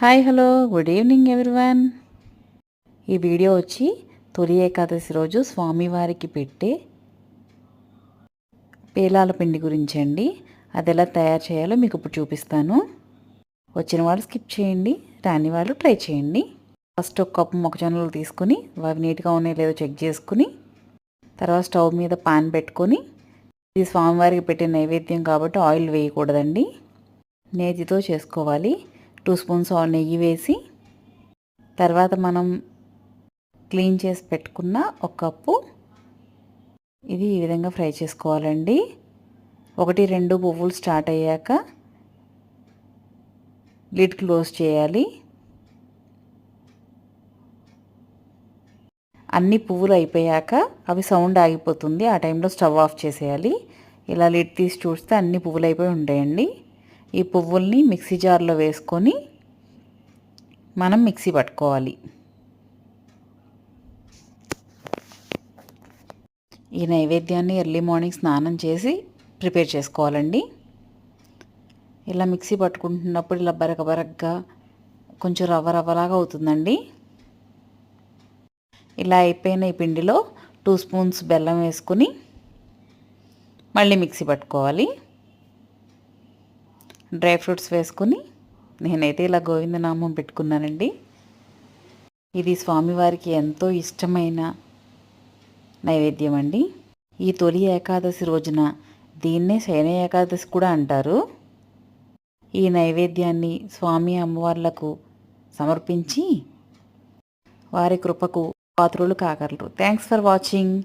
Hi hello good evening everyone. ఈ video వచ్చి తొలి ఏకాదశి రోజు స్వామివారికి పెట్టే పేలాల పిండి గురించి అండి. అది ఎలా తయారు చేయాలో మీకు ఇప్పుడు చూపిస్తాను. వచ్చిన వాళ్ళు స్కిప్ చేయండి రాని వాళ్ళు ట్రై చేయండి. ఫస్ట్ ఒక కప్పు మొక్కజొన్నలు తీసుకుని అవి నీట్గా ఉన్నాయో లేదో చెక్ చేసుకుని తర్వాత స్టవ్ మీద పాన్ పెట్టుకొని ఇది స్వామివారికి పెట్టే నైవేద్యం కాబట్టి ఆయిల్ వేయకూడదండి. నేతితో చేసుకోవాలి. టూ స్పూన్స్ నెయ్యి వేసి తర్వాత మనం క్లీన్ చేసి పెట్టుకున్న ఒక కప్పు ఇది ఈ విధంగా ఫ్రై చేసుకోవాలండి. ఒకటి రెండు పువ్వులు స్టార్ట్ అయ్యాక లిడ్ క్లోజ్ చేయాలి. అన్ని పువ్వులు అయిపోయాక అవి సౌండ్ ఆగిపోతుంది. ఆ టైంలో స్టవ్ ఆఫ్ చేసేయాలి. ఇలా లిడ్ తీసి చూస్తే అన్ని పువ్వులు అయిపోయి ఉంటాయండి. ఈ పువ్వుల్ని మిక్సీ జార్లో వేసుకొని మనం మిక్సీ పట్టుకోవాలి. ఈ నైవేద్యాన్ని ఎర్లీ మార్నింగ్ స్నానం చేసి ప్రిపేర్ చేసుకోవాలండి. ఇలా మిక్సీ పట్టుకుంటున్నప్పుడు ఇలా బరక బరకగా కొంచెం రవ్వ రవ్వలాగా అవుతుందండి. ఇలా అయిపోయిన ఈ పిండిలో టూ స్పూన్స్ బెల్లం వేసుకుని మళ్ళీ మిక్సీ పట్టుకోవాలి. డ్రై ఫ్రూట్స్ వేసుకుని నేనైతే ఇలా గోవిందనామం పెట్టుకున్నానండి. ఇది స్వామివారికి ఎంతో ఇష్టమైన నైవేద్యం అండి ఈ తొలి ఏకాదశి రోజున దీన్నే శయన ఏకాదశి కూడా అంటారు. ఈ నైవేద్యాన్ని స్వామి అమ్మవార్లకు సమర్పించి వారి కృపకు పాత్రులు కాగలరు. Thanks for watching